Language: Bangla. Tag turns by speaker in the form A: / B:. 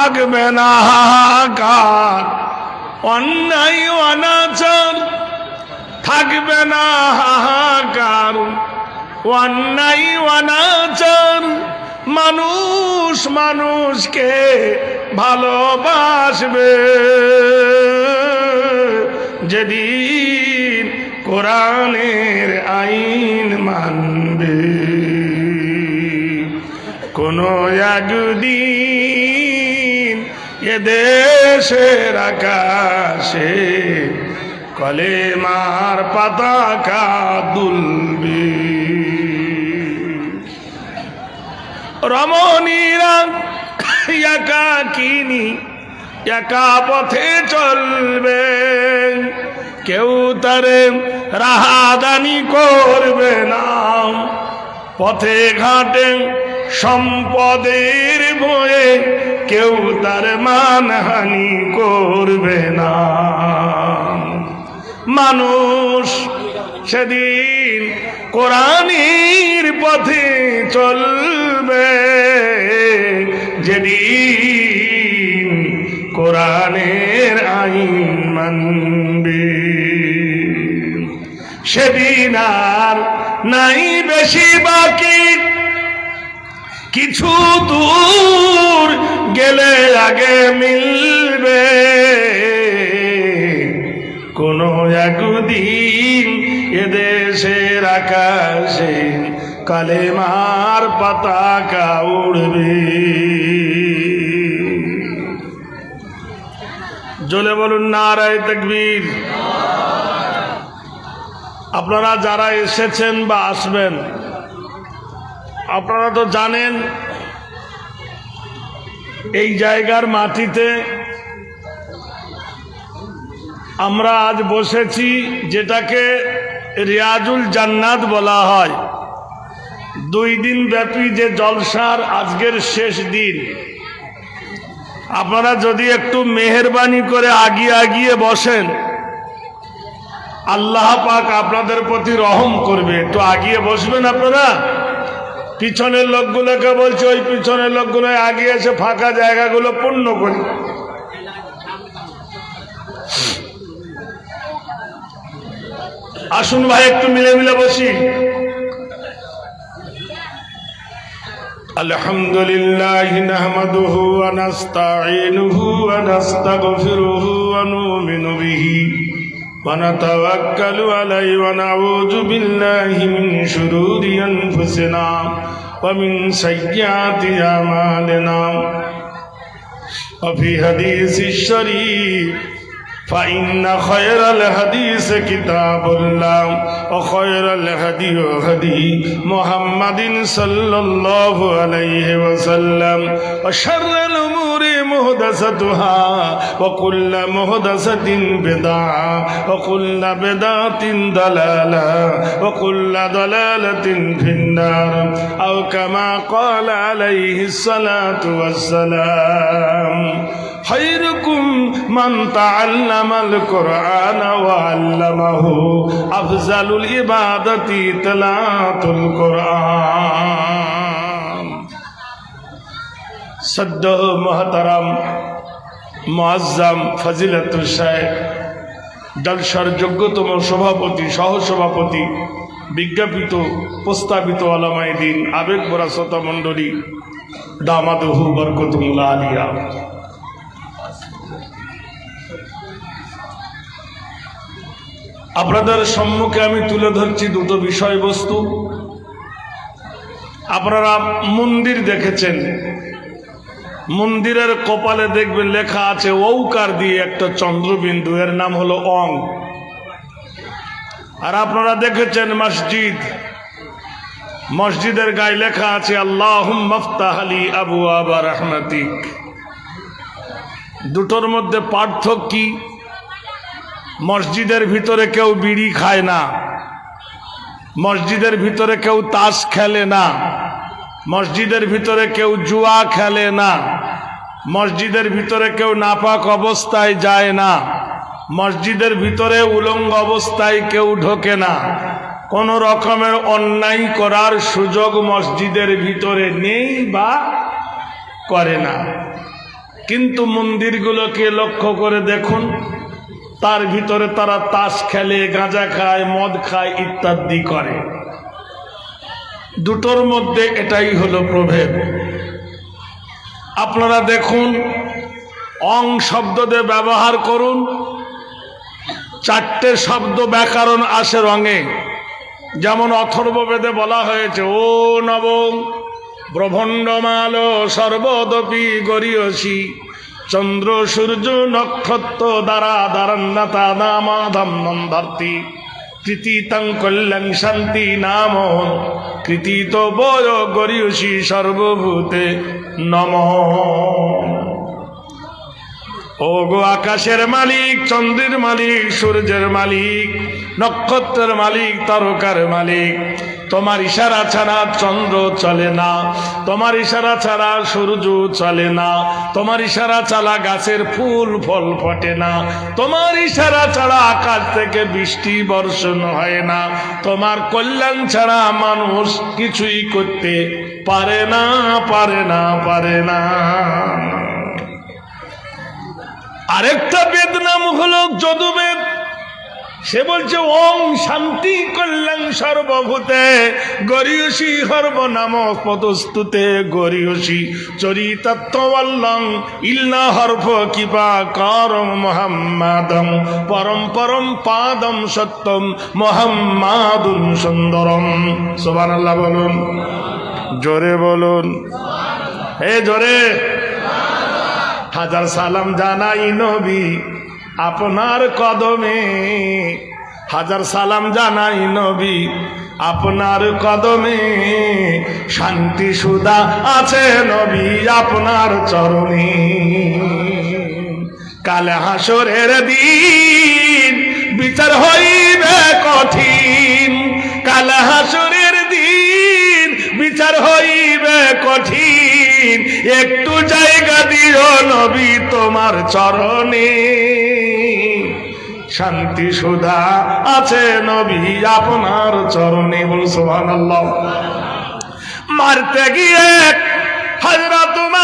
A: থাকবে না হাহাকার। অন্যায় অনাচার থাকবে না হাহাকার। অন্যায় অনাচার মানুষ মানুষকে ভালোবাসবে। যেদিন কোরআনের আইন মানবে, কোনো একদিন এদেশের আকাশে কলেমার পতাকা দুলবে। রমণীরা একাকিনী, একা পথে চলবে। কেউ তারে রাহাদানি করবে না। পথে ঘাটে সম্পদের বয়ে কেউ তার মানহানি করবে না। মানুষ সেদিন কোরআনের পথে চলবে। যেদিন কোরআনের আইন মানবে। সেদিন আর নাই বেশি বাকি। কিছু দূর গেলে আগে মিলবে। কোনো একদিন এদেশের আকাশে কালেমার পাতাকা উড়বে। জলে বলুন, নারায় তকবীর। আপনারা যারা এসেছেন বা আসবেন আপনারা তো জানেন, এই জায়গার মাটিতে আমরা আজ বসেছি যেটাকে রিয়াজুল জান্নাত বলা হয়। দুই দিন ব্যাপী যে জলসার আজকের শেষ দিন। আপনারা যদি একটু মেহরবানি করে আগিয়ে আগিয়ে বসেন, আল্লাহ পাক আপনাদের প্রতি রহম করবে। একটু আগিয়ে বসবেন আপনারা? পিছনের লোকগুলোকে বলছে ওই পিছনের লোকগুলো আগে এসে ফাঁকা জায়গাগুলো পূর্ণ করি আসুন ভাই একটু মিলে মিলে বসি الحمد لله نحمده ونستعينه ونستغفره ونؤمن به ونتوكل عليه ونعوذ بالله من شرور أنفسنا ومن سيئات أعمالنا وفي حديث الشريف فإن خير الحديث كتاب الله وخير الهدي هدي محمد صلى الله عليه وسلم وشر الأمور مهدستها وكل مهدسة بدعة وكل بدعة ضلالة وكل ضلالة في النار أو كما قال عليه الصلاة والسلام خيركم من تعلم القرآن وعلمه أفضل العبادة تلاة القرآن সদ্য মহতারাম মোয়াজ্জাম ফজিলাতুল শাহেব জলসার যোগ্যতম সভাপতি, সহসভাপতি, বিজ্ঞাপিত, প্রস্তাবিত আলামাই দিন, আবেগ বরা শ্রোতা মণ্ডলী, দামাদহু বরকতুল্লাহ আলিয়া। আপনাদের সম্মুখে আমি তুলে ধরছি দুটো বিষয়বস্তু। আপনারা মন্দির দেখেছেন। মন্দিরের কপালে দেখবেন লেখা আছে ঔকার দিয়ে একটা চন্দ্রবিন্দু, এর নাম হলো অং। আর আপনারা দেখেছেন মসজিদ। মসজিদের গায়ে লেখা আছে আল্লাহ মফতাহ আলী আবু আবা রহমাতিক। দুটোর মধ্যে পার্থক্য কি? মসজিদের ভিতরে কেউ বিড়ি খায় না। মসজিদের ভিতরে কেউ তাস খেলে না। মসজিদের ভিতরে কেউ জুয়া খেলে না। মসজিদের ভিতরে কেউ নাপাক অবস্থায় যায় না। মসজিদের ভিতরে উলঙ্গ অবস্থায় কেউ ঢোকে না। কোনো রকমের অন্যায় করার সুযোগ মসজিদের ভিতরে নেই বা করে না। কিন্তু মন্দিরগুলোকে লক্ষ্য করে দেখুন, তার ভিতরে তারা তাস খেলে, গাঁজা খায়, মদ খায় ইত্যাদি করে। দুটোর মধ্যে এটাই হলো প্রভেদ। আপনারা দেখুন, অং শব্দ দিয়ে ব্যবহার করুন, চারটে শব্দ ব্যাকরণ আসে রঙে। যেমন অথর্ববেদে বলা হয়েছে, ও নব ব্রভণ্ডমাল সর্বদপি গরিয়সী, চন্দ্র সূর্য নক্ষত্র দ্বারা দারান্নাতা নামাধম নন্দার্থী কৃতিতং কল্যাণ শান্তি নাম। কৃতিত বড় গরিয়সী সর্বভূতে নম। ও গো আকাশের মালিক, চন্দ্রের মালিক, সূর্যের মালিক, নক্ষত্রের মালিক, তারকার মালিক তোমার ইশারা ছাড়া চন্দ্র চলে না। তোমার ইশারা ছাড়া সূর্য চলে না। তোমার ইশারা ছাড়া গাছের ফুল, ফল ফটে না। তোমার ইশারা ছাড়া আকাশ থেকে বৃষ্টি বর্ষণ হয় না। তোমার কল্যাণ ছাড়া মানুষ কিছুই করতে পারে না পারে না পারে না। আরেকটা বেদ নাম হলো যদুবেদ। সে বলছে ওং শান্তি কল্যাণ সর্বভূতে, গরিয়সী সর্বনাম পদস্তুতে, গরিয়সী চরিতত্ত্ববল্লং ইল্লা হর্ভ কিপা করম মোহাম্মদম পরম পরম পাদম সত্যম মোহাম্মাদুন সুন্দরম। সোবান আল্লাহ বলুন। জোরে বলুন। হে জোরে। হাজার সালাম জানাই নবী। আপনার কদমে হাজার সালাম জানাই নবী। আপনার কদমে শান্তি সুদা আছে নবী আপনার চরণে। কালে হাসরের দিন বিচার হইবে কঠিন। কালে হাসরের দিন বিচার হইবে কঠিন। একটু জায়গা দিও নবী তোমার চরণে। শান্তি সুধা আছে নবী আপনার চরণে বল সুবহানাল্লাহ। মারতে গিয়ে হাজরা তোমার